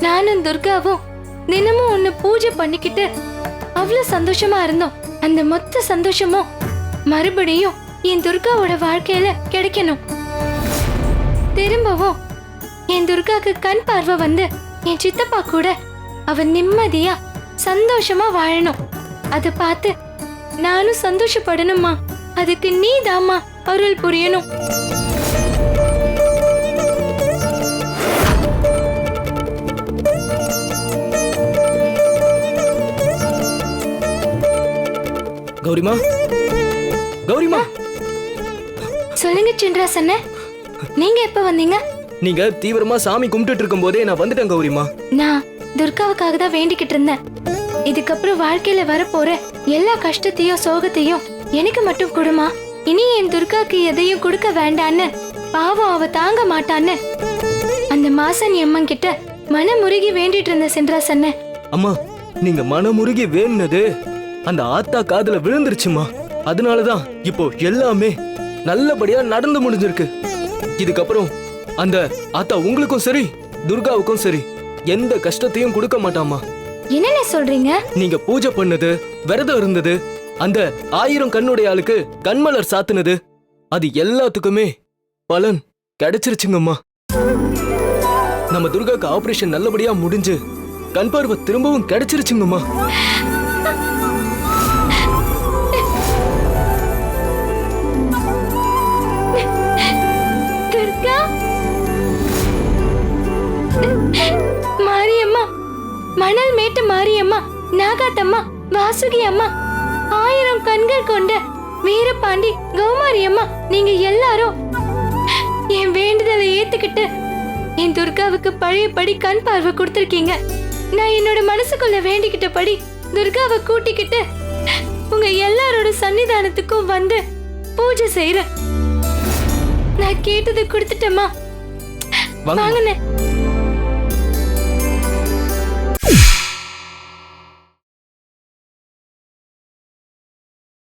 நானும் துர்காவும் தினமும் உன்னை பூஜை பண்ணிக்கிட்டு அவ்வளவு சந்தோஷமா இருந்தோம். அந்த மொத்த சந்தோஷமும் மறுபடியும் என் துர்காவோட வாழ்க்கையில கிடைக்கணும். திரும்பவும் என் துர்காக்கு கண் பார்வை வந்து என் சித்தப்பா கூட அவ நிம்மதியா சந்தோஷமா வாழணும். அத பார்த்து நானும் சந்தோஷப்படணுமா அதுக்கு நீ அருள் புரியணும். கௌரிமா? கௌரிமா? சொல்லுங்க சின்ராஸ் அண்ணே நீங்க எப்ப வந்தீங்க? நீங்க தீவிரமா சாமி கும்பிட்டுட்டு இருக்கும் போதே நான் வந்துட்டேன் கௌரிமா. நான் துர்காவுக்காக தான் வேண்டிக்கிட்டு இருந்தேன். இதுக்கப்புறம் வாழ்க்கையில வரப்போற எல்லா கஷ்டத்தையும் சோகத்தையும் எனக்கு மட்டும் கொடுமா? இனி என் துர்காக்கு எதையும் கொடுக்க வேண்டான்னு பாவம் அவ தாங்க மாட்டான்னு. அந்த மாசன் அம்மன் கிட்ட மனமுருகி வேண்டிட்டு இருந்த சென்றாஸ் அண்ணன் அம்மா நீங்க மனமுருகி வேணுனது அந்த ஆத்தா காதுல விழுந்துருச்சுமா. அதனாலதான் இப்போ எல்லாமே நல்லபடியா நடந்து முடிஞ்சிருக்கு. இதுக்கப்புறம் அந்த ஆத்தா உங்களுக்கும் சரி துர்காவுக்கும் சரி எந்த கஷ்டத்தையும் கொடுக்க மாட்டாமா என்னென்ன சொல்றீங்க? நீங்க பூஜை பண்ணது விரதம் இருந்தது அந்த ஆயிரம் கண்ணுடைய ஆளுக்கு கண்மலர் சாத்துனது அது எல்லாத்துக்குமே பலன் கிடைச்சிருச்சுங்கம்மா. நம்ம துர்காக்கு ஆபரேஷன் நல்லபடியா முடிஞ்சு கண் பார்வை திரும்பவும் கிடைச்சிருச்சுங்கம்மா. துர்கா மாரியம்மா மணல் மேட்டு மாரியம்மா நாகாத்தம்மா வாசுகி அம்மா ஆயிரம் கண்கள் கொண்ட வீரபாண்டி கௌமாரி அம்மா நீங்க எல்லாரும் என் வேண்டுதலை ஏத்துக்கிட்டு என் துர்காவுக்கு பழையபடி கண் பார்வை கொடுத்துருக்கீங்க. நான் என்னோட மனசுக்குள்ள வேண்டிக்கிட்டபடி துர்காவை கூட்டிக்கிட்டு உங்க எல்லாரோட சன்னிதானத்துக்கும் வந்து பூஜை செய்யறேன் நான் கேட்டது கொடுத்துட்டேம்மா. வாங்க. வாங்கண்ணே.